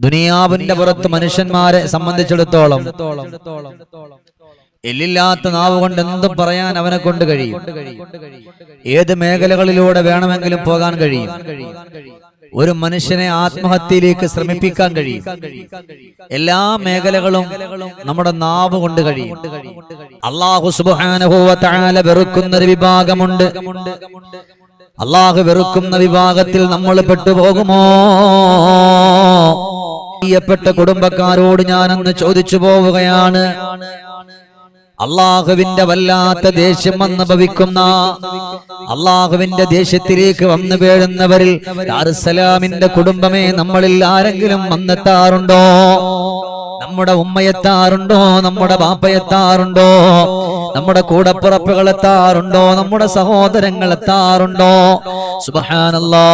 ദുനിയാവിന്റെ പുറത്ത് മനുഷ്യന്മാരെ സംബന്ധിച്ചിടത്തോളം എല്ലില്ലാത്ത നാവ് കൊണ്ട് എന്തും പറയാൻ അവനെ കൊണ്ട് കഴിയും? ഏത് മേഖലകളിലൂടെ വേണമെങ്കിലും പോകാൻ കഴിയും? ഒരു മനുഷ്യനെ ആത്മഹത്യയിലേക്ക് ശ്രമിപ്പിക്കാൻ കഴിയും? എല്ലാ മേഖലകളും നമ്മുടെ നാവ് കൊണ്ട് കഴിയും. അള്ളാഹു സുബാനുഭവ താല വെറുക്കുന്ന ഒരു വിഭാഗമുണ്ട്. അള്ളാഹു വെറുക്കുന്ന വിഭാഗത്തിൽ നമ്മൾ പെട്ടുപോകുമോ? പ്രിയപ്പെട്ട കുടുംബക്കാരോട് ഞാനന്ന് ചോദിച്ചു പോവുകയാണ്. അള്ളാഹുവിന്റെ വല്ലാത്ത ദേഷ്യം വന്ന് ഭവിക്കുന്ന അള്ളാഹുവിന്റെ ദേഷ്യത്തിലേക്ക് വന്നു വീഴുന്നവരിൽ ദാറുസലാമിന്റെ കുടുംബമേ നമ്മളിൽ ആരെങ്കിലും വന്നെത്താറുണ്ടോ? നമ്മുടെ ഉമ്മയെത്താറുണ്ടോ? നമ്മുടെ ബാപ്പയെത്താറുണ്ടോ? നമ്മുടെ കൂടപ്പുറപ്പുകൾ എത്താറുണ്ടോ നമ്മുടെ സഹോദരങ്ങൾ എത്താറുണ്ടോ സുബഹാനല്ലാ.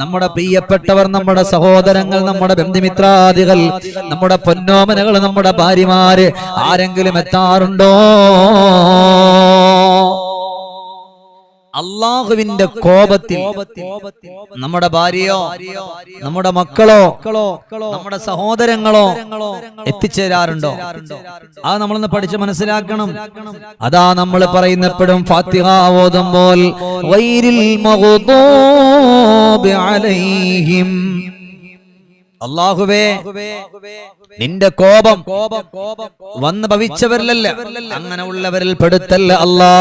നമ്മുടെ പ്രിയപ്പെട്ടവർ നമ്മുടെ സഹോദരങ്ങൾ നമ്മുടെ ബന്ധുമിത്രാദികൾ നമ്മുടെ പൊന്നോമനകൾ നമ്മുടെ ഭാര്യമാര് ആരെങ്കിലും എത്താറുണ്ടോ? അള്ളാഹുവിന്റെ കോപത്തിൽ നമ്മുടെ ഭാര്യയോ നമ്മുടെ മക്കളോ നമ്മുടെ സഹോദരങ്ങളോ എത്തിച്ചേരാറുണ്ടോ? അത് നമ്മളൊന്ന് പഠിച്ച് മനസ്സിലാക്കണം. അതാ നമ്മൾ പറയുന്നപ്പോഴും ഫാത്തിഹ ഓതുമ്പോൾ വൈരിൽ അള്ളാഹുവേ നിന്റെ കോപം വന്ന് ഭവിച്ചവരിലല്ല അങ്ങനെ ഉള്ളവരിൽ പെടുത്തല്ല അല്ലാ.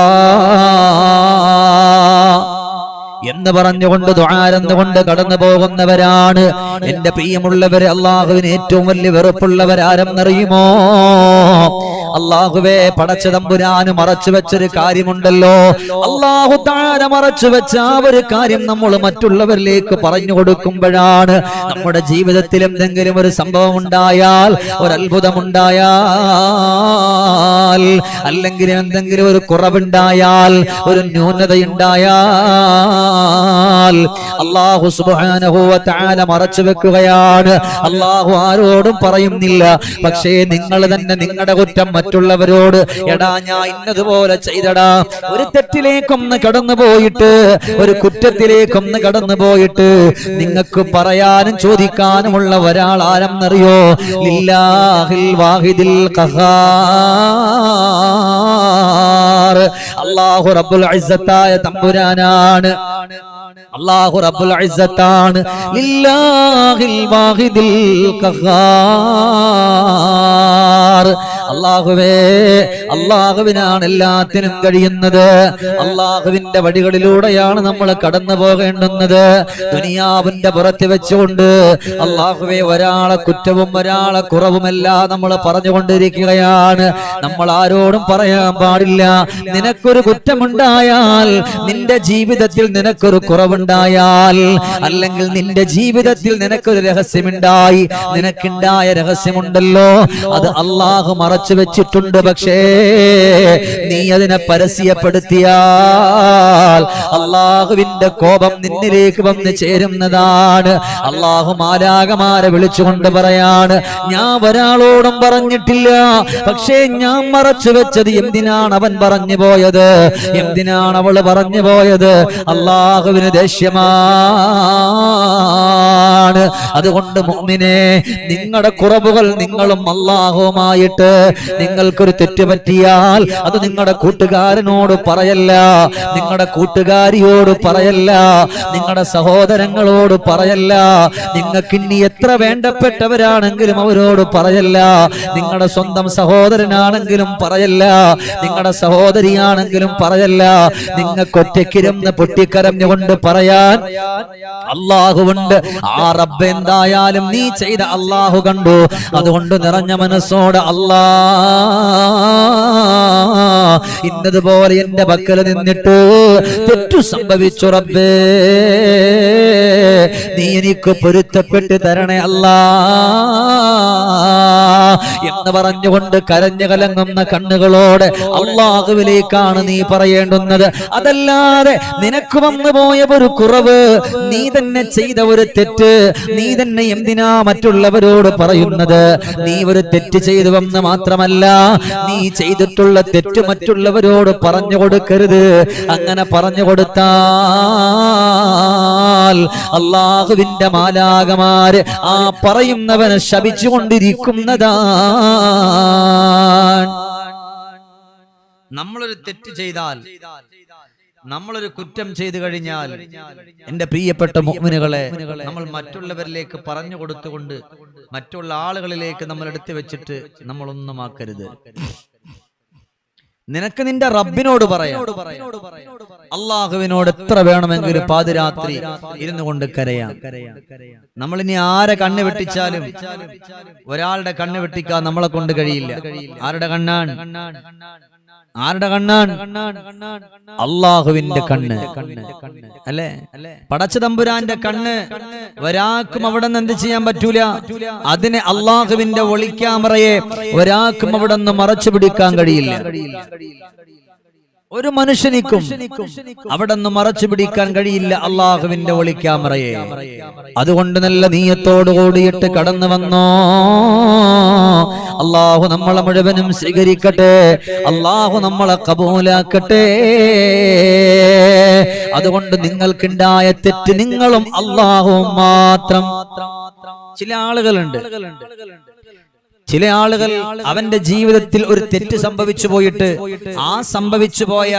എന്ന് പറഞ്ഞുകൊണ്ട് കൊണ്ട് കടന്നു പോകുന്നവരാണ്. എന്റെ പ്രിയമുള്ളവരെ അള്ളാഹുവിന് ഏറ്റവും വലിയ വെറുപ്പുള്ളവരാരെന്നറിയുമോ? അള്ളാഹുവേ പടച്ച തമ്പുരാന് മറച്ചു വെച്ചൊരു കാര്യമുണ്ടല്ലോ. അള്ളാഹു താര മറച്ചു വെച്ച ആ ഒരു കാര്യം നമ്മൾ മറ്റുള്ളവരിലേക്ക് പറഞ്ഞു കൊടുക്കുമ്പോഴാണ് നമ്മുടെ ജീവിതത്തിൽ എന്തെങ്കിലും ഒരു സംഭവം ഉണ്ടായാൽ ഒരു അല്ലെങ്കിൽ എന്തെങ്കിലും ഒരു കുറവുണ്ടായാൽ ഒരു ന്യൂനതയുണ്ടായാൽ അള്ളാഹു സുബ്ഹാനഹു വ തആല മറച്ചു വെക്കുകയാണ്. അള്ളാഹു ആരോടും പറയുന്നില്ല. പക്ഷേ നിങ്ങൾ തന്നെ നിങ്ങളുടെ കുറ്റം മറ്റുള്ളവരോട് എടാ ഞാൻ ഇന്നതുപോലെ ചെയ്തടാ. ഒരു തെറ്റിലേക്കൊന്ന് കടന്നു പോയിട്ട് ഒരു കുറ്റത്തിലേക്കൊന്ന് കടന്നു പോയിട്ട് നിങ്ങൾക്ക് പറയാനും ചോദിക്കാനുമുള്ള ഒരാൾ ആരെന്നറിയോ ലില്ലാഹിൽ വാഹിദിൽ അല്ലാഹു റബ്ബുൽ തമ്പുരാനാണ്. അല്ലാഹു റബ്ബുൽ ഇസ്സത്താണ്. ലില്ലാഹിൽ വാഹിദിൽ ഖഹാർ. അല്ലാഹുവേ അല്ലാഹുവിനാണ് എല്ലാത്തിനും കഴിയുന്നത്. അള്ളാഹുവിന്റെ വഴികളിലൂടെയാണ് നമ്മൾ കടന്നു പോകേണ്ടുന്നത്. ദുനിയാവിന്റെ പുറത്ത് വെച്ചുകൊണ്ട് അള്ളാഹുവെ ഒരാളെ കുറ്റവും ഒരാളെ കുറവുമെല്ലാം നമ്മൾ പറഞ്ഞുകൊണ്ടിരിക്കുകയാണ്. നമ്മൾ ആരോടും പറയാൻ പാടില്ല. നിനക്കൊരു കുറ്റമുണ്ടായാൽ നിന്റെ ജീവിതത്തിൽ നിനക്കൊരു കുറവുണ്ടായാൽ അല്ലെങ്കിൽ നിന്റെ ജീവിതത്തിൽ നിനക്കൊരു രഹസ്യമുണ്ടായി. നിനക്കുണ്ടായ രഹസ്യമുണ്ടല്ലോ. അത് അള്ളാഹു മറച്ചു വെച്ചിട്ടുണ്ട് പക്ഷേ നീ അതിനെ പരസ്യപ്പെടുത്തിയാൽ അള്ളാഹുവിന്റെ കോപം നിന്നിലേക്ക് വന്ന് ചേരുന്നതാണ്. അള്ളാഹു മാലാകമാരെ വിളിച്ചുകൊണ്ട് പറയാണ് ഞാൻ ഒരാളോടും പറഞ്ഞിട്ടില്ല. പക്ഷേ ഞാൻ മറച്ചു വെച്ചത് എന്തിനാണ് അവൻ പറഞ്ഞു പോയത്? എന്തിനാണ് അവൾ പറഞ്ഞു പോയത്? അള്ളാഹുവിന് ദേഷ്യമാ ദേഷ്യമാണ് അതുകൊണ്ട് മുഅ്മിനെ നിങ്ങളുടെ കുറവുകൾ നിങ്ങളും അള്ളാഹുമായിട്ട് നിങ്ങൾക്കൊരു തെറ്റ് പറ്റിയാൽ അത് നിങ്ങളുടെ കൂട്ടുകാരനോട് പറയല്ല നിങ്ങളുടെ കൂട്ടുകാരിയോട് പറയല്ല നിങ്ങളുടെ സഹോദരങ്ങളോട് പറയല്ല നിങ്ങൾക്ക് ഇനി എത്ര വേണ്ടപ്പെട്ടവരാണെങ്കിലും അവരോട് പറയല്ല നിങ്ങളുടെ സ്വന്തം സഹോദരനാണെങ്കിലും പറയല്ല നിങ്ങളുടെ സഹോദരിയാണെങ്കിലും പറയല്ല നിങ്ങൾക്ക് ഒറ്റയ്ക്കിരുന്ന് പൊട്ടിക്കരഞ്ഞുകൊണ്ട് പറയാൻ അള്ളാഹുണ്ട് ആ റബ്ബ് എന്തായാലും നീ ചെയ്ത അള്ളാഹു കണ്ടു. അതുകൊണ്ട് നിറഞ്ഞ മനസ്സോട് അല്ലാ ഇന്നതുപോലെ എന്റെ പക്കൽ നിന്നിട്ട് തെറ്റു സംഭവിച്ചു റബ്ബേ. നീ എനിക്ക് പൊരുത്തപ്പെട്ട് തരണേ അല്ലാ. എന്ന് പറഞ്ഞുകൊണ്ട് കരഞ്ഞു കലങ്ങുന്ന കണ്ണുകളോട് അള്ളാഹുവിലേക്കാണ് നീ പറയേണ്ടുന്നത്. അതല്ലാതെ നിനക്ക് വന്നു പോയ ഒരു കുറവ് നീ തന്നെ ചെയ്ത ഒരു തെറ്റ് നീ തന്നെ എന്തിനാ മറ്റുള്ളവരോട് പറയുന്നത്? നീ ഒരു തെറ്റ് ചെയ്തു വന്ന് മാത്രമല്ല നീ ചെയ്തിട്ടുള്ള തെറ്റ് മറ്റുള്ളവരോട് പറഞ്ഞു കൊടുക്കരുത്. അങ്ങനെ പറഞ്ഞു കൊടുത്താൽ അള്ളാഹുവിന്റെ മാലാകമാര് ആ പറയുന്നവനെ ശപിച്ചുകൊണ്ടിരിക്കുന്നതാണ് നമ്മളൊരു തെറ്റ് ചെയ്താൽ നമ്മളൊരു കുറ്റം ചെയ്തു കഴിഞ്ഞാൽ എന്റെ പ്രിയപ്പെട്ട മുഅ്മിനുകളെ നമ്മൾ മറ്റുള്ളവരിലേക്ക് പറഞ്ഞു കൊടുത്തുകൊണ്ട് മറ്റുള്ള ആളുകളിലേക്ക് നമ്മൾ എടുത്തു വെച്ചിട്ട് നമ്മളൊന്നും ആക്കരുത്. നിനക്ക് നിന്റെ റബ്ബിനോട് പറയാം. അള്ളാഹുവിനോട് എത്ര വേണമെങ്കിലും പാതിരാത്രി ഇരുന്നു കൊണ്ട് കരയാം. നമ്മൾ ഇനി ആരെ കണ്ണ് വെട്ടിച്ചാലും ഒരാളുടെ കണ്ണ് വെട്ടിക്കാൻ നമ്മളെ കൊണ്ട് കഴിയില്ല. ആരുടെ കണ്ണാണ്? ആരുടെ കണ്ണാണ് അള്ളാഹുവിന്റെ കണ്ണ്. അല്ലേ? പടച്ച തമ്പുരാന്റെ കണ്ണ്. ഒരാൾക്കും അവിടെ നിന്ന് എന്ത് ചെയ്യാൻ പറ്റൂല? അതിനെ അള്ളാഹുവിന്റെ ഒളിക്യാമറയെ ഒരാൾക്കും അവിടെ നിന്ന് മറച്ചു പിടിക്കാൻ കഴിയില്ല. ഒരു മനുഷ്യനിക്കും അവിടെ നിന്ന് മറച്ചു പിടിക്കാൻ കഴിയില്ല അള്ളാഹുവിന്റെ ഒളിക്യാമറയെ അതുകൊണ്ട് നല്ല നീയത്തോട് കൂടിയിട്ട് കടന്നു വന്നോ. അള്ളാഹു നമ്മളെ മുഴുവനും സ്വീകരിക്കട്ടെ. അള്ളാഹു നമ്മളെ കബൂലാക്കട്ടെ. അതുകൊണ്ട് നിങ്ങൾക്കുണ്ടായ തെറ്റ് നിങ്ങളും അള്ളാഹുവും മാത്രം. ചില ആളുകളുണ്ട്. ചില ആളുകൾ അവന്റെ ജീവിതത്തിൽ ഒരു തെറ്റ് സംഭവിച്ചു പോയിട്ട് ആ സംഭവിച്ചു പോയ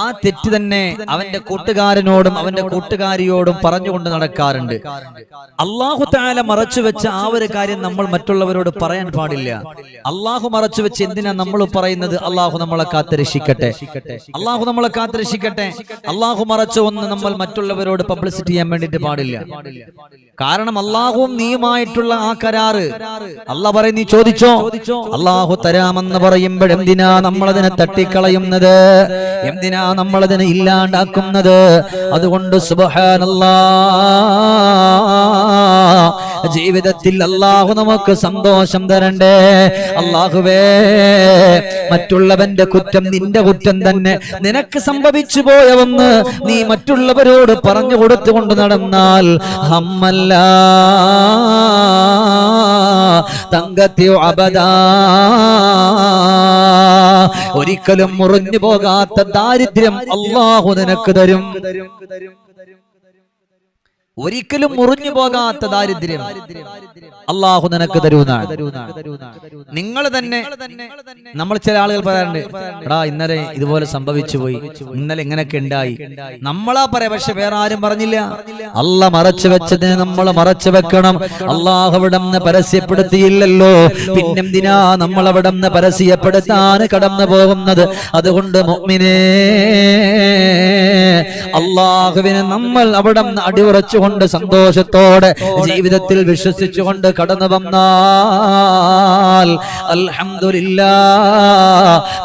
ആ തെറ്റ് തന്നെ അവന്റെ കൂട്ടുകാരനോടും അവന്റെ കൂട്ടുകാരിയോടും പറഞ്ഞുകൊണ്ട് നടക്കാറുണ്ട്. അള്ളാഹു താല മറച്ചു വെച്ച ആ ഒരു കാര്യം നമ്മൾ മറ്റുള്ളവരോട് പറയാൻ പാടില്ല. അള്ളാഹു മറച്ചു വെച്ച് എന്തിനാ നമ്മൾ പറയുന്നത്? അള്ളാഹു നമ്മളെ കാത്തരക്ഷിക്കട്ടെ. അള്ളാഹു നമ്മളെ കാത്തരക്ഷിക്കട്ടെ. അള്ളാഹു മറച്ചു ഒന്ന് നമ്മൾ മറ്റുള്ളവരോട് പബ്ലിസിറ്റി ചെയ്യാൻ വേണ്ടിയിട്ട് പാടില്ല. കാരണം അള്ളാഹുവും നീയുമായിട്ടുള്ള ആ കരാറ്. അല്ല പറയും നീ ചോദിച്ചോ? അള്ളാഹു തരാമെന്ന് പറയുമ്പോൾ എന്തിനാ നമ്മളതിനെ തട്ടിക്കളയുന്നത്? എന്തിനാ നമ്മളതിനെ ഇല്ലാണ്ടാക്കുന്നത്? അതുകൊണ്ട് സുബഹാനല്ലാ ജീവിതത്തിൽ അള്ളാഹു നമുക്ക് സന്തോഷം തരണ്ടേ? അള്ളാഹുവേ മറ്റുള്ളവന്റെ കുറ്റം നിന്റെ കുറ്റം തന്നെ. നിനക്ക് സംഭവിച്ചു പോയവന്ന് നീ മറ്റുള്ളവരോട് പറഞ്ഞു കൊടുത്തുകൊണ്ട് നടന്നാൽ ഹമ്മല്ല. തങ്കത്തി അബദാ. ഒരിക്കലും മുറിഞ്ഞു പോകാത്ത ദാരിദ്ര്യം അള്ളാഹു നിനക്ക് തരും. ഒരിക്കലും മുറിഞ്ഞു പോകാത്ത ദാരിദ്ര്യം അള്ളാഹു നിനക്ക് തരുന്നതാണ്. നിങ്ങൾ തന്നെ നമ്മൾ ചില ആളുകൾ പറയാറുണ്ട് എടാ ഇന്നലെ ഇതുപോലെ സംഭവിച്ചു പോയി. ഇന്നലെ ഇങ്ങനെയൊക്കെ ഉണ്ടായി. നമ്മളാ പറയാ പക്ഷെ വേറെ ആരും പറഞ്ഞില്ല. അല്ല മറച്ചു വെച്ചതിനെ നമ്മൾ മറച്ചു വെക്കണം. അള്ളാഹു അവിടെ നിന്ന് പരസ്യപ്പെടുത്തിയില്ലല്ലോ. പിന്നെന്തിനാ നമ്മൾ അവിടെ നിന്ന് പരസ്യപ്പെടുത്താൻ കടന്നു പോകുന്നത്? അതുകൊണ്ട് മുഅ്മിനേ അള്ളാഹുവിനെ നമ്മൾ അവിടെ അടിയുറച്ചുകൊണ്ട് സന്തോഷത്തോടെ ജീവിതത്തിൽ വിശ്വസിച്ചുകൊണ്ട് കടന്നു വന്നാൽ അൽഹംദുലില്ലാ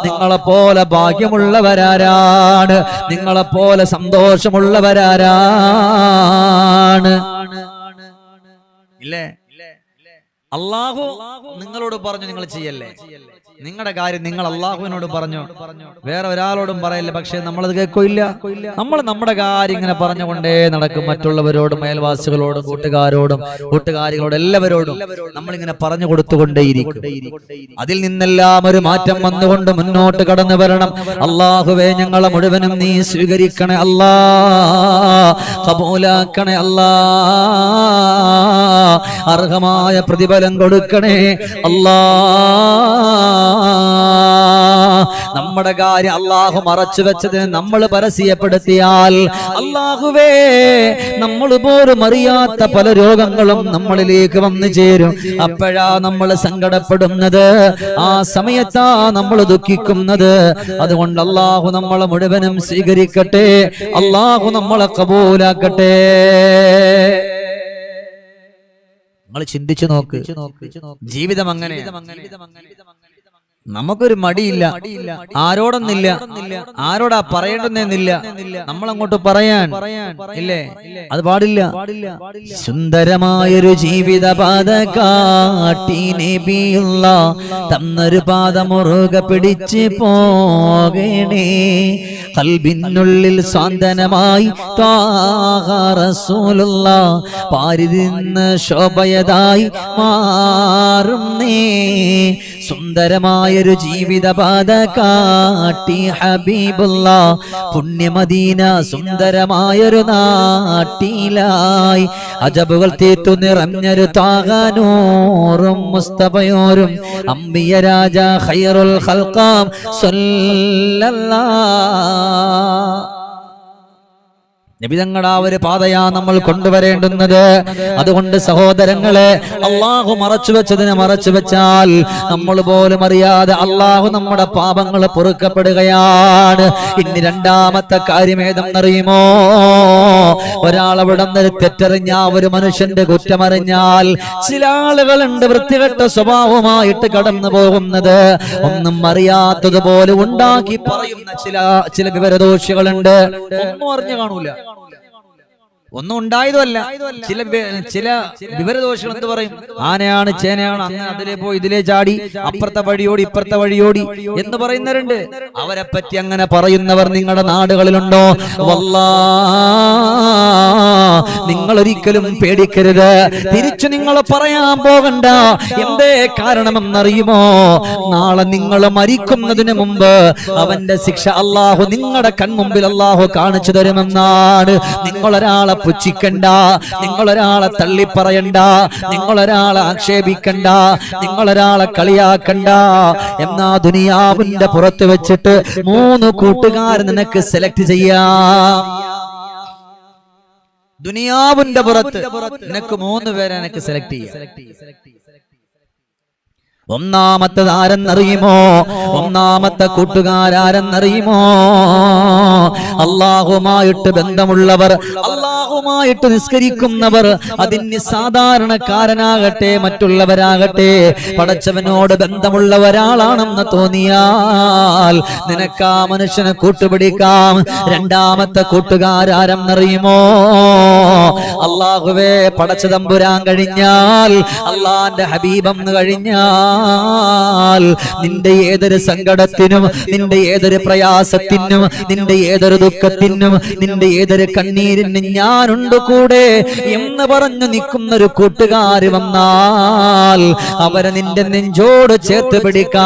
നിങ്ങളെപ്പോലെ ഭാഗ്യമുള്ളവരാരാണ് നിങ്ങളെ പോലെ സന്തോഷമുള്ളവരാരാണ് അള്ളാഹു നിങ്ങളോട് പറഞ്ഞു നിങ്ങൾ ചെയ്യല്ലേ? നിങ്ങളുടെ കാര്യം നിങ്ങൾ അള്ളാഹുവിനോട് പറഞ്ഞു. വേറെ ഒരാളോടും പറയില്ല. പക്ഷെ നമ്മളത് കേൾക്കില്ല നമ്മൾ നമ്മുടെ കാര്യം ഇങ്ങനെ പറഞ്ഞുകൊണ്ടേ നടക്കും. മറ്റുള്ളവരോടും അയൽവാസികളോടും കൂട്ടുകാരോടും കൂട്ടുകാരികളോടും എല്ലാവരോടും നമ്മളിങ്ങനെ പറഞ്ഞു കൊടുത്തുകൊണ്ടേയിരിക്കും. അതിൽ നിന്നെല്ലാം ഒരു മാറ്റം വന്നുകൊണ്ട് മുന്നോട്ട് കടന്നു വരണം. അള്ളാഹുവേ ഞങ്ങളെ മുഴുവനും നീ സ്വീകരിക്കണേ അല്ലാ കബൂലാക്കണേ അല്ലാ അർഹമായ പ്രതിഫലം കൊടുക്കണേ അല്ലാ നമ്മുടെ കാര്യം അള്ളാഹു മറച്ചു വെച്ചതിന് നമ്മൾ പരസ്യപ്പെടുത്തിയാൽ അള്ളാഹുവേ നമ്മൾ പോലും അറിയാത്ത പല രോഗങ്ങളും നമ്മളിലേക്ക് വന്നു ചേരും. അപ്പോഴാ നമ്മൾ സങ്കടപ്പെടുന്നത്. ആ സമയത്താ നമ്മൾ ദുഃഖിക്കുന്നത്. അതുകൊണ്ട് അള്ളാഹു നമ്മളെ മുഴുവനും സ്വീകരിക്കട്ടെ. അള്ളാഹു നമ്മളെ കബൂലാക്കട്ടെ. നിങ്ങൾ ചിന്തിച്ചു നോക്ക്. ജീവിതം അങ്ങനെ നമുക്കൊരു മടിയില്ല. ആരോടൊന്നില്ല. ആരോടാ പറയേണ്ടെന്നില്ല നമ്മളങ്ങോട്ട് പറയാൻ ഇല്ലേ? അത് പാടില്ല. സുന്ദരമായൊരു ജീവിത പാത കാട്ടി നബിയുള്ള തന്നൊരു പാത മുറുകെ പിടിച്ച് പോകണേ. കൽബിനുള്ളിൽ സ്വാന്തനമായി റസൂലുള്ള പാരിതിന്ന് ശോഭയതായി മാറും നീ സുന്ദരമായൊരു ജീവിതപാത കാട്ടി ഹബീബുള്ള പുണ്യമദീന സുന്ദരമായൊരു നാട്ടിലായി. അജബുകൾ തീർത്തു നിറഞ്ഞൊരു താകാനോറും മുസ്തഫയോരും. അമ്പിയ രാജ ഖൈറുൽ ഹൽക്കാം സല്ലല്ലാ ഒരു പാതയാ നമ്മൾ കൊണ്ടുവരേണ്ടുന്നത്. അതുകൊണ്ട് സഹോദരങ്ങളെ അള്ളാഹു മറച്ചു വെച്ചതിനെ മറച്ചു വെച്ചാൽ നമ്മൾ പോലും അറിയാതെ അള്ളാഹു നമ്മുടെ പാപങ്ങൾ പൊറുക്കപ്പെടുകയാണ്. ഇനി രണ്ടാമത്തെ കാര്യം ഏതെന്നറിയുമോ? ഒരാൾ അവിടെ നിന്ന് തെറ്ററിഞ്ഞ ഒരു മനുഷ്യന്റെ കുറ്റമറിഞ്ഞാൽ ചില ആളുകളുണ്ട് വൃത്തികെട്ട സ്വഭാവമായിട്ട് കടന്നു പോകുന്നത്. ഒന്നും അറിയാത്തതുപോലെ ഉണ്ടാക്കി പറയുന്ന ചില ചില വിവരദോഷികളുണ്ട്. ഒന്നും അറിഞ്ഞു കാണൂല. ഒന്നും ഉണ്ടായതുമല്ല. ചില ചില വിവരദോഷികൾ എന്ത് പറയും? ആനയാണ് ചേനയാണ് അങ്ങനെ അതിലെ പോയി ഇതിലെ ചാടി അപ്പുറത്തെ വഴിയോടി ഇപ്പുറത്തെ വഴിയോടി എന്ന് പറയുന്നവരുണ്ട്. അവരെ പറ്റി അങ്ങനെ പറയുന്നവർ നിങ്ങളുടെ നാടുകളിലുണ്ടോ? വല്ലാ നിങ്ങൾ ഒരിക്കലും പേടിക്കരുത്. തിരിച്ചു നിങ്ങൾ പറയാൻ പോകണ്ട. എന്തേ കാരണമെന്നറിയുമോ? നാളെ നിങ്ങൾ മരിക്കുന്നതിന് മുമ്പ് അവന്റെ ശിക്ഷ അള്ളാഹു നിങ്ങളുടെ കൺമുമ്പിൽ അള്ളാഹു കാണിച്ചു തരുമെന്നാണ്. നിങ്ങളൊരാളെ പുച്ഛിക്കണ്ട. നിങ്ങളൊരാളെ തള്ളിപ്പറയണ്ട. നിങ്ങളൊരാളെ ആക്ഷേപിക്കണ്ട. നിങ്ങളൊരാളെ കളിയാക്കണ്ട. എന്നാ ദുനിയാവിന്റെ പുറത്ത് വെച്ചിട്ട് മൂന്ന് കൂട്ടുകാർ നിനക്ക് സെലക്ട് ചെയ്യാം. ദുനിയാവിന്റെ പുറത്ത് നിനക്ക് മൂന്ന് പേരെ നിനക്ക് സെലക്ട് ചെയ്യാം. ഒന്നാമത്തത് ആരെന്നറിയുമോ? ഒന്നാമത്തെ കൂട്ടുകാരെന്നറിയുമോ അള്ളാഹുമായിട്ട് ബന്ധമുള്ളവർ അള്ളാഹുമായിട്ട് നിസ്കരിക്കുന്നവർ അതിന് സാധാരണക്കാരനാകട്ടെ മറ്റുള്ളവരാകട്ടെ. പടച്ചവനോട് ബന്ധമുള്ള ഒരാളാണെന്ന് തോന്നിയാൽ നിനക്ക് ആ മനുഷ്യനെ കൂട്ടുപിടിക്കാം. രണ്ടാമത്തെ കൂട്ടുകാരാരെന്നറിയുമോ അള്ളാഹുവേ പടച്ച തമ്പുരാൻ കഴിഞ്ഞാൽ അള്ളാന്റെ ഹബീബം കഴിഞ്ഞാൽ നിന്റെ ഏതൊരു സങ്കടത്തിനും നിന്റെ ഏതൊരു പ്രയാസത്തിനും നിന്റെ ഏതൊരു ദുഃഖത്തിനും നിന്റെ ഏതൊരു കണ്ണീരിനും ഞാനുണ്ട് കൂടെ എന്ന് പറഞ്ഞു നിൽക്കുന്ന ഒരു കൂട്ടുകാര് വന്നാൽ അവരെ നിന്റെ നെഞ്ചോട് ചേർത്ത് പിടിക്കാ.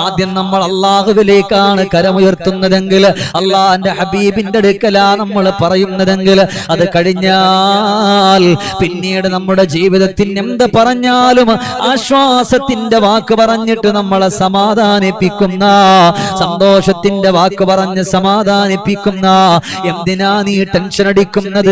ആദ്യം നമ്മൾ അള്ളാഹുവിലേക്കാണ് കരമുയർത്തുന്നതെങ്കിൽ അള്ളാഹിന്റെ ഹബീബിന്റെ അടുക്കലാ നമ്മൾ പറയുന്നതെങ്കിൽ അത് കഴിഞ്ഞാൽ പിന്നീട് നമ്മുടെ ജീവിതത്തിൽ എന്ത് പറഞ്ഞാലും ആശ്വാസത്തിന്റെ വാക്ക് പറഞ്ഞിട്ട് നമ്മളെ സമാധാനിപ്പിക്കുന്ന സന്തോഷത്തിന്റെ വാക്ക് പറഞ്ഞ് സമാധാനിപ്പിക്കുന്ന എന്തിനാ നീ ടെൻഷൻ അടിക്കുന്നത്?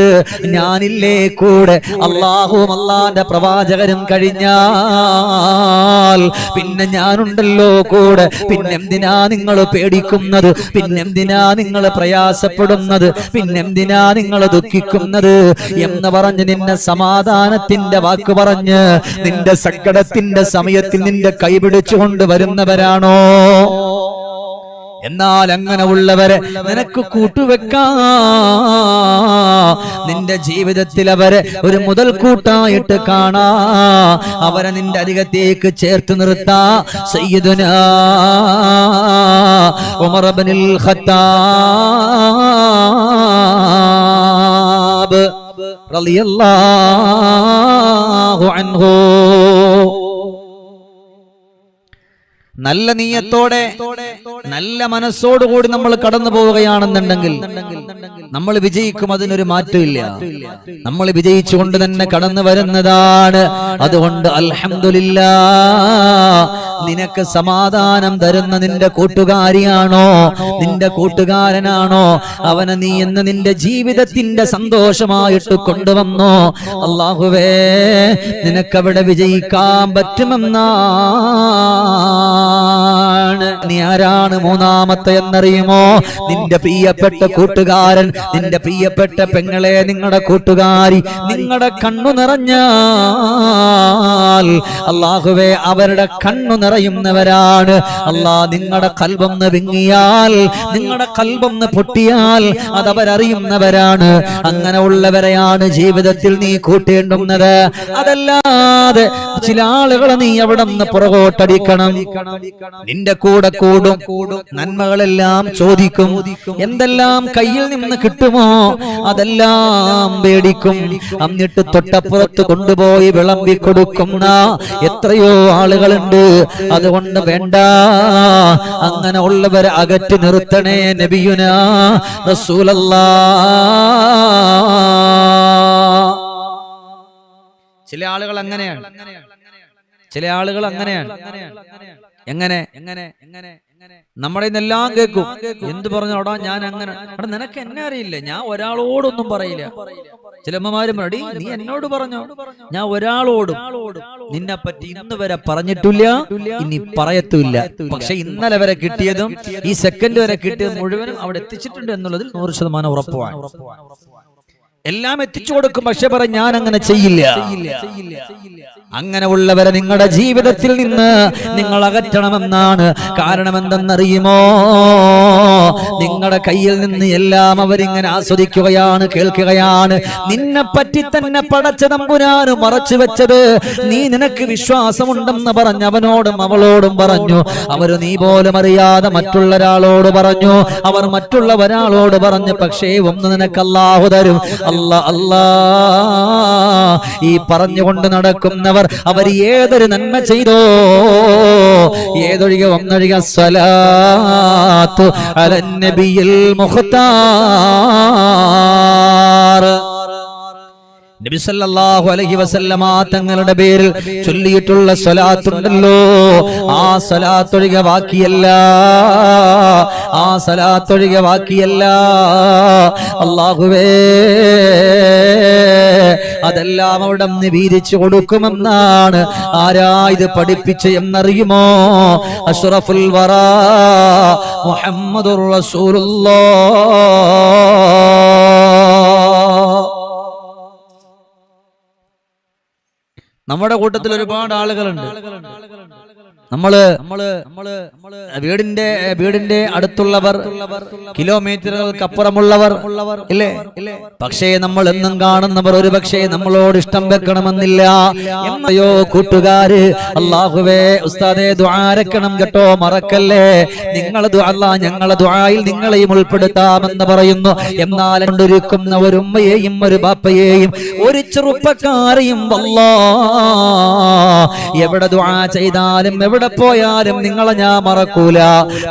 ഞാനില്ലേ കൂടെ. അള്ളാഹുവും അള്ളാന്റെ പ്രവാചകരും കഴിഞ്ഞാൽ പിന്നെ ഞാനുണ്ടല്ലോ കൂടെ. പിന്നെന്തിനാ നിങ്ങൾ പേടിക്കുന്നത്? പിന്നെന്തിനാ നിങ്ങൾ പ്രയാസപ്പെടുന്നത്? പിന്നെന്തിനാ നിങ്ങൾ ദുഃഖിക്കുന്നത്? എന്ന് പറഞ്ഞ് നിന്നെ സമാധാനത്തിന്റെ വാക്ക് പറഞ്ഞ് നിന്റെ സങ്കടത്തിന്റെ സമയത്തിൽ നിന്റെ കൈപിടിച്ചുകൊണ്ട് വരുന്നവരാണോ? എന്നാൽ അങ്ങനെ ഉള്ളവരെ നിനക്ക് കൂട്ടുവെക്കാ. നിന്റെ ജീവിതത്തിൽ അവരെ ഒരു മുതൽ കൂട്ടായിട്ട് കാണാ. അവരെ നിന്റെ അരികത്തേക്ക് ചേർത്ത് നിർത്താ. സയ്യിദുന ഖത്താബ് റളിയല്ലാഹു അൻഹു. നല്ല നീയത്തോടെ നല്ല മനസ്സോടുകൂടി നമ്മൾ കടന്നു പോവുകയാണെന്നുണ്ടെങ്കിൽ നമ്മൾ വിജയിക്കും അതിനൊരു മാറ്റമില്ല. നമ്മൾ വിജയിച്ചുകൊണ്ട് തന്നെ കടന്നു വരുന്നതാണ്. അതുകൊണ്ട് അലഹമില്ല നിനക്ക് സമാധാനം തരുന്ന നിന്റെ കൂട്ടുകാരിയാണോ? നിന്റെ കൂട്ടുകാരനാണോ? അവനെ നീ എന്ന് നിന്റെ ജീവിതത്തിന്റെ സന്തോഷമായിട്ട് കൊണ്ടുവന്നോ? അള്ളാഹുവേ നിനക്കവിടെ വിജയിക്കാൻ പറ്റുമെന്നാണ്. നീ ആരാണ്? മൂന്നാമത്തെ എന്നറിയുമോ? നിന്റെ പ്രിയപ്പെട്ട കൂട്ടുകാരൻ നിന്റെ പ്രിയപ്പെട്ട പെങ്ങളെ നിങ്ങളുടെ കൂട്ടുകാരി നിങ്ങളുടെ കണ്ണു നിറഞ്ഞാൽ അള്ളാഹുവേ അവരുടെ കണ്ണു നിറയുന്നവരാണ്. അള്ളാ നിങ്ങളുടെ കൽബം വിങ്ങിയാൽ നിങ്ങളുടെ കൽബൊന്ന് പൊട്ടിയാൽ അതവരറിയുന്നവരാണ് അങ്ങനെ ഉള്ളവരെയാണ് ജീവിതത്തിൽ നീ കൂട്ടേണ്ടുന്നത്. അതല്ലാതെ ചില ആളുകളെ നീ അവിടെ നിന്ന് പുറകോട്ടടിക്കണം? നിന്റെ കൂടെ കൂടും. നന്മകളെല്ലാം ചോദിക്കും. എന്തെല്ലാം കയ്യിൽ നിന്ന് കിട്ടുമോ? അതെല്ലാം പേടിക്കും. എന്നിട്ട് തൊട്ടപ്പുറത്ത് കൊണ്ടുപോയി വിളമ്പി കൊടുക്കുന്ന എത്രയോ ആളുകളുണ്ട്. അതുകൊണ്ട് വേണ്ട. അങ്ങനെ ഉള്ളവരെ അകറ്റി നിർത്തണേ നബിയുന റസൂലല്ലാ. ചില ആളുകൾ അങ്ങനെയാണ്. ചില ആളുകൾ അങ്ങനെയാണ്. എങ്ങനെ? എങ്ങനെ? എങ്ങനെ? നമ്മുടെ ഇന്നെല്ലാം കേൾക്കും. എന്ത് പറഞ്ഞു അവിടെ ഞാൻ അങ്ങനെ. അവിടെ നിനക്ക് എന്നെ അറിയില്ല. ഞാൻ ഒരാളോടൊന്നും പറയില്ല. ചില അമ്മമാരും പറയും, നീ എന്നോട് പറഞ്ഞു? ഞാൻ ഒരാളോടും നിന്നെ പറ്റി ഇന്ന് വരെ പറഞ്ഞിട്ടില്ല. ഇനി പറയത്തുമില്ല. പക്ഷെ ഇന്നലെ വരെ കിട്ടിയതും ഈ സെക്കൻഡ് വരെ കിട്ടിയതും മുഴുവനും അവിടെ എത്തിച്ചിട്ടുണ്ട് എന്നുള്ളതിൽ നൂറ് ശതമാനം ഉറപ്പാണ് എല്ലാം എത്തിച്ചു കൊടുക്കും പക്ഷെ പറ ഞാൻ അങ്ങനെ ചെയ്യില്ല. അങ്ങനെ ഉള്ളവരെ നിങ്ങളുടെ ജീവിതത്തിൽ നിന്ന് നിങ്ങൾ അകറ്റണമെന്നാണ്. കാരണം എന്തെന്നറിയുമോ നിങ്ങളുടെ കയ്യിൽ നിന്ന് എല്ലാം അവരിങ്ങനെ ആസ്വദിക്കുകയാണ് കേൾക്കുകയാണ്. നിന്നെ പറ്റി തന്നെ പടച്ച തമ്പുരാന് മറച്ചു വെച്ചത് നീ നിനക്ക് വിശ്വാസമുണ്ടെന്ന് പറഞ്ഞു അവനോടും അവളോടും പറഞ്ഞു. അവർ നീ പോലും അറിയാതെ മറ്റുള്ള ഒരാളോട് പറഞ്ഞു. അവർ മറ്റുള്ള ഒരാളോട് പറഞ്ഞു പക്ഷേ ഒന്ന് നിനക്ക് അല്ലാഹു തരും. അല്ല അല്ലാ. ഈ പറഞ്ഞുകൊണ്ട് നടക്കുന്നവർ അവർ ഏതൊരു നന്മ ചെയ്തോ? ഏതൊഴികെ ഒന്നൊഴിക സ്വലാത്തു അലന്നബിയിൽ മുഖത്താർ നബി സല്ലല്ലാഹു അലൈഹി വസല്ലമ തങ്ങളുടെ പേരിൽ ചൊല്ലിയിട്ടുള്ള സ്വലാത്തുണ്ടല്ലോ. ആ സ്വലാത്തൊഴിക ബാക്കിയല്ല. ആ സ്വലാത്തൊഴിക ബാക്കിയല്ല. അള്ളാഹുവേ അതെല്ലാം അവിടെ നിന്ന് വീതിച്ചു കൊടുക്കുമെന്നാണ്. ആരാ ഇത് പഠിപ്പിച്ച് എന്നറിയുമോ? അഷ്റഫുൽ വറ മുഹമ്മദുർ റസൂലുള്ള. നമ്മുടെ കൂട്ടത്തിൽ ഒരുപാട് ആളുകളുണ്ട്. നമ്മൾ നമ്മൾ നമ്മൾ വീടിന്റെ വീടിന്റെ അടുത്തുള്ളവർ കിലോമീറ്ററുകൾക്കപ്പുറമുള്ളവർ ഇല്ലേ? പക്ഷേ നമ്മൾ എന്നും കാണുന്നവർ ഒരു പക്ഷേ നമ്മളോട് ഇഷ്ടം വെക്കണമെന്നില്ല. എന്നയോ കൂട്ടുകാര് അള്ളാഹുവേ ഉസ്താദെ ദ്വാരക്കണം കേട്ടോ മറക്കല്ലേ? നിങ്ങൾ അല്ല ഞങ്ങളെ ദ്വായിൽ നിങ്ങളെയും ഉൾപ്പെടുത്താമെന്ന് പറയുന്നു. എന്നാൽ കൊണ്ടിരിക്കുന്ന ഒരു ഉമ്മയെയും ഒരു ബാപ്പയെയും ഒരു ചെറുപ്പക്കാരെയും വല്ലാ എവിടെ ദ്വാ ചെയ്താലും എവിടെ പോയാലും നിങ്ങളെ ഞാൻ മറക്കൂല.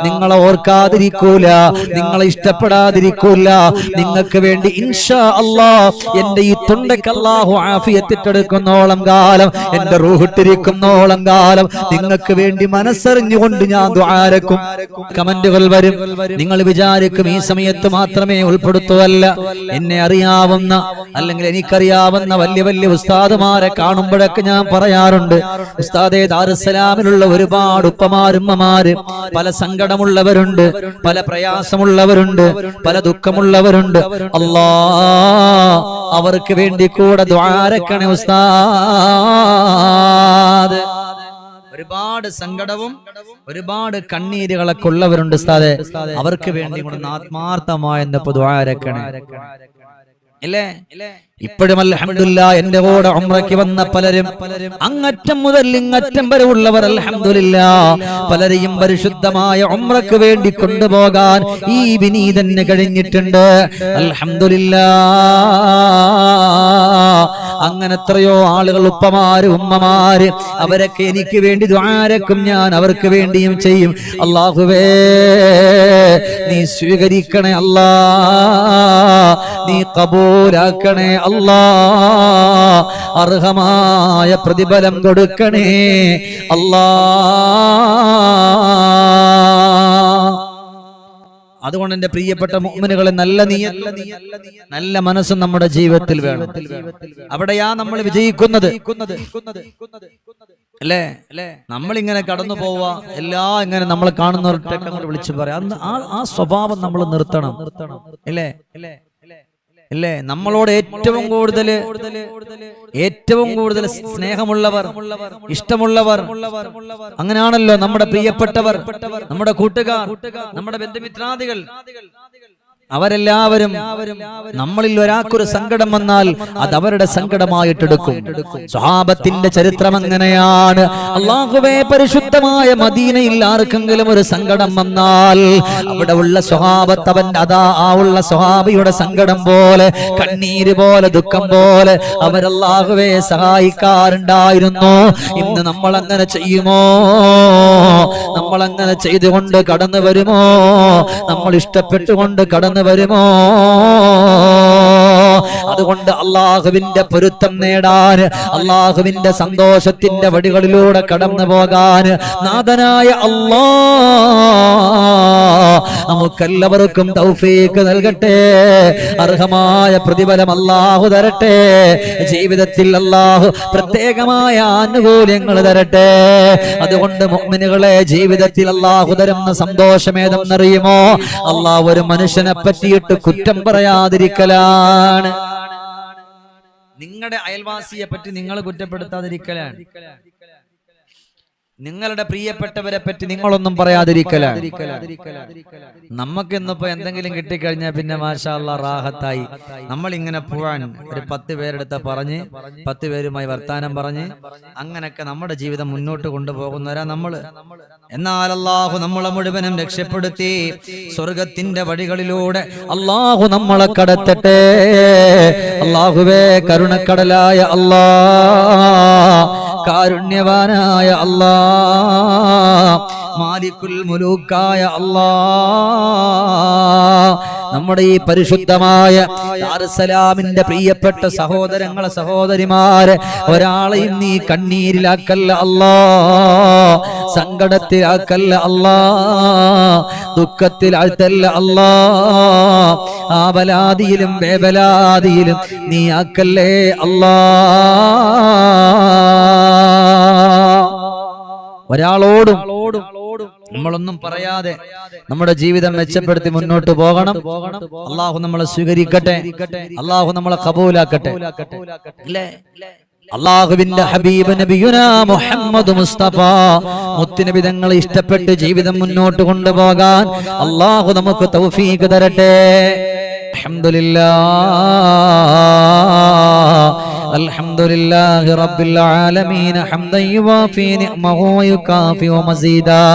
നിങ്ങളെ ഓർക്കാതിരിക്കൂല. നിങ്ങളെ ഇഷ്ടപ്പെടാതിരിക്കൂല. നിങ്ങൾക്ക് വേണ്ടി ഇൻഷാ അല്ലാ എന്റെ ഈ തൊണ്ടയ്ക്ക് അല്ലാഹു ആഫിയത്തിട്ടെടുക്കുന്നോളം കാലം എന്റെ റൂഹിട്ടിരിക്കുന്നോളം കാലം. നിങ്ങൾക്ക് വേണ്ടി മനസ്സറിഞ്ഞുകൊണ്ട് ഞാൻ ദ്വാരക്കും കമന്റുകൾ വരും. നിങ്ങൾ വിചാരിക്കും ഈ സമയത്ത് മാത്രമേ ഉൾപ്പെടുത്തുവല്ല. എന്നെ അറിയാവുന്ന അല്ലെങ്കിൽ എനിക്കറിയാവുന്ന വലിയ വലിയ ഉസ്താദുമാരെ കാണുമ്പോഴൊക്കെ ഞാൻ പറയാറുണ്ട്. ഉസ്താദേ ദാറുസലാമിലുള്ള ഒരുപാട് ഉപ്പമാരുമ്മമാര് പല സങ്കടമുള്ളവരുണ്ട് പല പ്രയാസമുള്ളവരുണ്ട് പല ദുഃഖമുള്ളവരുണ്ട്. അല്ലാ അവർക്ക് വേണ്ടി കൂടെ ദ്വാരക്കണേ ഉസ്താദ്. ഒരുപാട് സങ്കടവും ഒരുപാട് കണ്ണീരുകളൊക്കെ ഉള്ളവരുണ്ട് ഉസ്താദെ. അവർക്ക് വേണ്ടി ആത്മാർത്ഥമായ പൊതുവാരക്കണേ ഇല്ലേ? ഇപ്പോഴും അൽഹംദുലില്ല എന്റെ കൂടെ ഉംറയ്ക്ക് വന്ന പലരും അങ്ങറ്റം മുതൽ ഇങ്ങറ്റം വരെ ഉള്ളവർ അൽഹംദുലില്ല പലരെയും പരിശുദ്ധമായ ഉംറയ്ക്ക് വേണ്ടി കൊണ്ടുപോകാൻ ഈ വിനീതന് കഴിഞ്ഞിട്ടുണ്ട്. അൽഹംദുലില്ല. അങ്ങനെ എത്രയോ ആളുകൾ ഉപ്പമാര് ഉമ്മമാര് അവരൊക്കെ എനിക്ക് വേണ്ടി ദ്വാരക്കും ഞാൻ അവർക്ക് വേണ്ടിയും ചെയ്യും. അള്ളാഹുവേ നീ സ്വീകരിക്കണേ അല്ലാ നീ കബൂലാക്കണേ അല്ലാ. അർഹമായ പ്രതിഫലം കൊടുക്കണേ. അല്ലാ അതുകൊണ്ട് എന്റെ പ്രിയപ്പെട്ട മുഅ്മിനുകളെ നല്ല നീയ നല്ല മനസ്സും നമ്മുടെ ജീവിതത്തിൽ വേണം. അവിടെയാ നമ്മൾ വിജയിക്കുന്നത്. അല്ലേ? അല്ലേ നമ്മൾ ഇങ്ങനെ കടന്നു പോവുക എല്ലാ ഇങ്ങനെ നമ്മൾ കാണുന്നവർ വിളിച്ചു പറയാം. ആ സ്വഭാവം നമ്മൾ നിർത്തണം. നിർത്തണം അല്ലേ അല്ലേ? നമ്മളോട് ഏറ്റവും കൂടുതൽ ഏറ്റവും കൂടുതൽ സ്നേഹമുള്ളവർ ഇഷ്ടമുള്ളവർ അങ്ങനെയാണല്ലോ നമ്മുടെ പ്രിയപ്പെട്ടവർ നമ്മുടെ കൂട്ടുകാർ നമ്മുടെ ബന്ധുമിത്രാദികൾ. അവരെല്ലാവരും നമ്മളിൽ ഒരാൾക്കൊരു സങ്കടം വന്നാൽ അത് അവരുടെ സങ്കടമായിട്ടെടുക്കും. സ്വഹാബത്തിന്റെ ചരിത്രം അങ്ങനെയാണ്. അള്ളാഹുവേ പരിശുദ്ധമായ മദീനയിൽ ആർക്കെങ്കിലും ഒരു സങ്കടം വന്നാൽ അവിടെ ഉള്ള സ്വഹാബത്ത് അവന്റെ അതാ ആ ഉള്ള സ്വഹാബിയുടെ സങ്കടം പോലെ കണ്ണീര് പോലെ ദുഃഖം പോലെ അവരല്ലാഹുവേ സഹായിക്കാറുണ്ടായിരുന്നു. ഇന്ന് നമ്മൾ അങ്ങനെ ചെയ്യുമോ? നമ്മൾ അങ്ങനെ ചെയ്തുകൊണ്ട് കടന്നു വരുമോ? നമ്മൾ ഇഷ്ടപ്പെട്ടുകൊണ്ട് കടന്നു വരുമോ അതുകൊണ്ട് അള്ളാഹുവിന്റെ പൊരുത്തം നേടാൻ അള്ളാഹുവിന്റെ സന്തോഷത്തിന്റെ വടികളിലൂടെ കടന്നു പോകാൻ നാഥനായ അള്ളാ നമുക്കെല്ലാവർക്കും തൗഫീക്ക് നൽകട്ടെ അർഹമായ പ്രതിഫലം അള്ളാഹു തരട്ടെ ജീവിതത്തിൽ അള്ളാഹു പ്രത്യേകമായ ആനുകൂല്യങ്ങൾ തരട്ടെ. അതുകൊണ്ട് മുഗ്മിനുകളെ ജീവിതത്തിൽ അള്ളാഹു തരുന്ന സന്തോഷമേതെന്നറിയുമോ? അള്ളാഹു ഒരു മനുഷ്യനെ പറ്റിയിട്ട് കുറ്റം പറയാതിരിക്കലാണ്. നിങ്ങളുടെ അയൽവാസിയെ പറ്റി നിങ്ങൾ കുറ്റപ്പെടുത്താതിരിക്കലാണ്. നിങ്ങളുടെ പ്രിയപ്പെട്ടവരെ പറ്റി നിങ്ങളൊന്നും പറയാതിരിക്കലാണ്. നമുക്ക് ഇന്നിപ്പോ എന്തെങ്കിലും കിട്ടിക്കഴിഞ്ഞാൽ പിന്നെ മാഷാ അല്ലാ റാഹത്തായി. നമ്മൾ ഇങ്ങനെ പോവാൻ ഒരു പത്ത് പേരെടുത്ത പറഞ്ഞ് പത്ത് പേരുമായി വർത്താനം പറഞ്ഞ് അങ്ങനെയൊക്കെ നമ്മുടെ ജീവിതം മുന്നോട്ട് കൊണ്ടുപോകുന്നവരാ നമ്മൾ. എന്നാൽ അള്ളാഹു നമ്മളെ മുഴുവനും രക്ഷപ്പെടുത്തി. സ്വർഗത്തിന്റെ വഴികളിലൂടെ അള്ളാഹു നമ്മളെ കടത്തട്ടെ. അള്ളാഹുവേ കരുണക്കടലായ അല്ലാ കാരുണ്യവാനായ അല്ലാ മാലിക്കുൽ മുലൂക്കായ അല്ലാ നമ്മുടെ ഈ പരിശുദ്ധമായ ദാറുസലാമിന്റെ പ്രിയപ്പെട്ട സഹോദരങ്ങളെ സഹോദരിമാരെ ഒരാളെയും നീ കണ്ണീരിലാക്കല്ല അല്ലാ സങ്കടത്തിലാക്കല്ല അല്ലാ ദുഃഖത്തിൽ അഴുത്തല്ല അല്ലാ. ആബലാദിയിലും വേബലാദിയിലും നീ ആക്കല്ലേ അല്ലാ. ഒരാളോടും നമ്മളൊന്നും പറയാതെ നമ്മുടെ ജീവിതം മെച്ചപ്പെടുത്തി മുന്നോട്ട് പോകണം. അള്ളാഹു നമ്മളെ സ്വീകരിക്കട്ടെ. അള്ളാഹു നമ്മളെ കബൂലാക്കട്ടെ. അല്ലേ? അള്ളാഹുവിന്റെ ഹബീബ് നബിയുന മുഹമ്മദ് മുസ്തഫ. മുത്തുനബി തങ്ങളെ ഇഷ്ടപ്പെട്ട് ജീവിതം മുന്നോട്ട് കൊണ്ടുപോകാൻ അള്ളാഹു നമുക്ക് തൗഫീഖ് തരട്ടെ. അൽഹംദുലില്ലാ الحمد لله رب العالمين حمدا يوافي نعمه ويكافئ مزيدا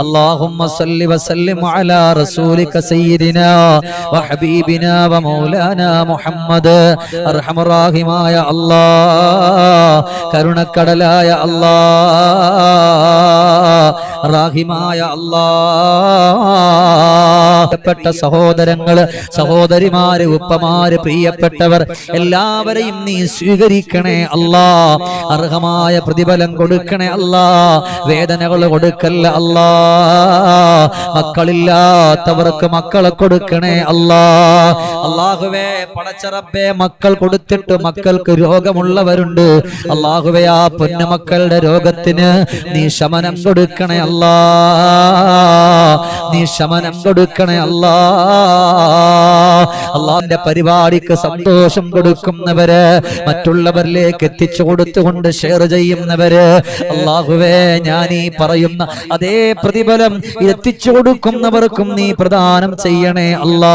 اللهم صل وسلم على رسولك سيدنا وحبيبنا ومولانا محمد أرحم الراحم يا الله കരുണക്കടലായ അല്ലാ റാഹിമായ അല്ലാ പ്രിയപ്പെട്ട സഹോദരങ്ങൾ സഹോദരിമാര് ഉപ്പമാര് പ്രിയപ്പെട്ടവർ എല്ലാവരെയും നീ സ്വീകരിക്കും സ്വീകരിക്കണേ അല്ലാ. അർഹമായ പ്രതിഫലം കൊടുക്കണേ അല്ലാ. വേദനകൾ കൊടുക്കല്ല അല്ലാ. മക്കളില്ലാത്തവർക്ക് മക്കളെ കൊടുക്കണേ അല്ലാ. അള്ളാഹുവേ പടച്ചറബേ മക്കൾ കൊടുത്തിട്ട് മക്കൾക്ക് രോഗമുള്ളവരുണ്ട്. അള്ളാഹുവേ ആ പൊന്നമക്കളുടെ രോഗത്തിന് നീ ശമനം കൊടുക്കണേ അല്ലാ നീ ശമനം കൊടുക്കണേ അല്ലാ അള്ളാന്റെ പരിപാടിക്ക് സന്തോഷം കൊടുക്കുന്നവര് മറ്റുള്ളവരിലേക്ക് എത്തിച്ചു കൊടുത്തുകൊണ്ട് ഷെയർ ചെയ്യുന്നവര് അള്ളാഹുവേ ഞാൻ ഈ പറയുന്ന അതേ പ്രതിഫലം എത്തിച്ചു കൊടുക്കുന്നവർക്കും നീ പ്രദാനം ചെയ്യണേ അല്ലാ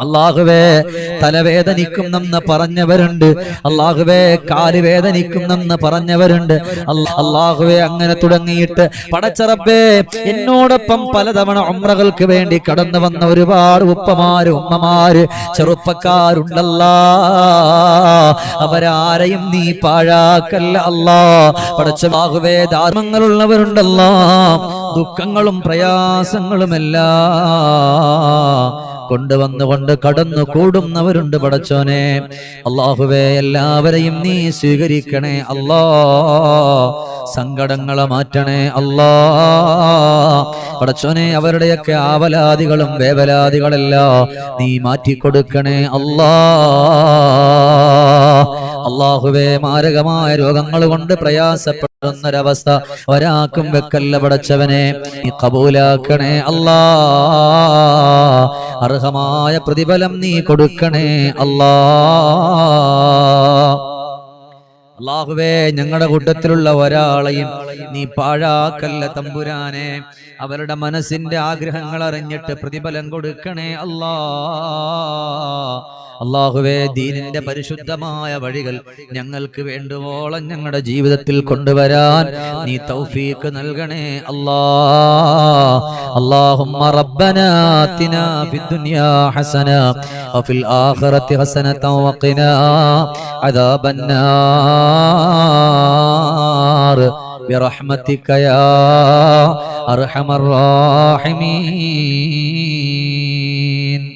അള്ളാഹുവേ തലവേദനിക്കും തലവേദനിക്കുന്നെന്ന് പറഞ്ഞവരുണ്ട്. അള്ളാഹുവേ കാൽ വേദനിക്കും വേദനിക്കുന്നെന്ന് പറഞ്ഞവരുണ്ട്. അള്ളാഹുവേ അങ്ങനെ തുടങ്ങിയിട്ട് പടച്ചറപ്പേ എന്നോടൊപ്പം പലതവണ ഉമ്രകൾക്ക് വേണ്ടി കടന്നു വന്ന ഒരുപാട് ഉപ്പമാര് ഉമ്മമാര് ചെറുപ്പക്കാരുണ്ടല്ല. അവരാരെയും നീ പാഴാക്കല്ല അല്ലാ. പടച്ചവാഹുവേ ധാർമ്മങ്ങളുള്ളവരുണ്ടല്ല ദുഃഖങ്ങളും പ്രയാസങ്ങളുമെല്ലാം. കൊണ്ടുവന്നുകൊണ്ട് കടന്നു കൂടുന്നവരുണ്ട് പടച്ചോനെ. അള്ളാഹുവേ എല്ലാവരെയും നീ സ്വീകരിക്കണേ അല്ലാ. സങ്കടങ്ങളെ മാറ്റണേ അല്ലാ. പടച്ചോനെ അവരുടെയൊക്കെ ആവലാദികളും വേവലാദികളെല്ലാം നീ മാറ്റിക്കൊടുക്കണേ അല്ലാ. അള്ളാഹുവേ മാരകമായ രോഗങ്ങൾ കൊണ്ട് പ്രയാസപ്പെടുന്നൊരവസ്ഥ ഒരാൾക്കും വെക്കല്ല പടച്ചവനെ. നീ കബൂലാക്കണേ അല്ലാ. അർഹമായ പ്രതിഫലം നീ കൊടുക്കണേ അല്ലാ. അള്ളാഹുവേ ഞങ്ങളുടെ കൂട്ടത്തിലുള്ള ഒരാളെയും നീ പാഴാക്കല്ല തമ്പുരാനെ. അവരുടെ മനസ്സിന്റെ ആഗ്രഹങ്ങൾ അറിഞ്ഞിട്ട് പ്രതിഫലം കൊടുക്കണേ അല്ലാ. അള്ളാഹുവേ ദീനിന്റെ പരിശുദ്ധമായ വഴികൾ ഞങ്ങൾക്ക് വേണ്ടുവോളം ഞങ്ങളുടെ ജീവിതത്തിൽ കൊണ്ടുവരാൻ നീ തൗഫീക്ക് നൽകണേ അല്ലാ اللهم ربنا آتنا في الدنيا حسنة وفي الآخرة حسنة وقنا عذاب النار برحمتك يا أرحم الراحمين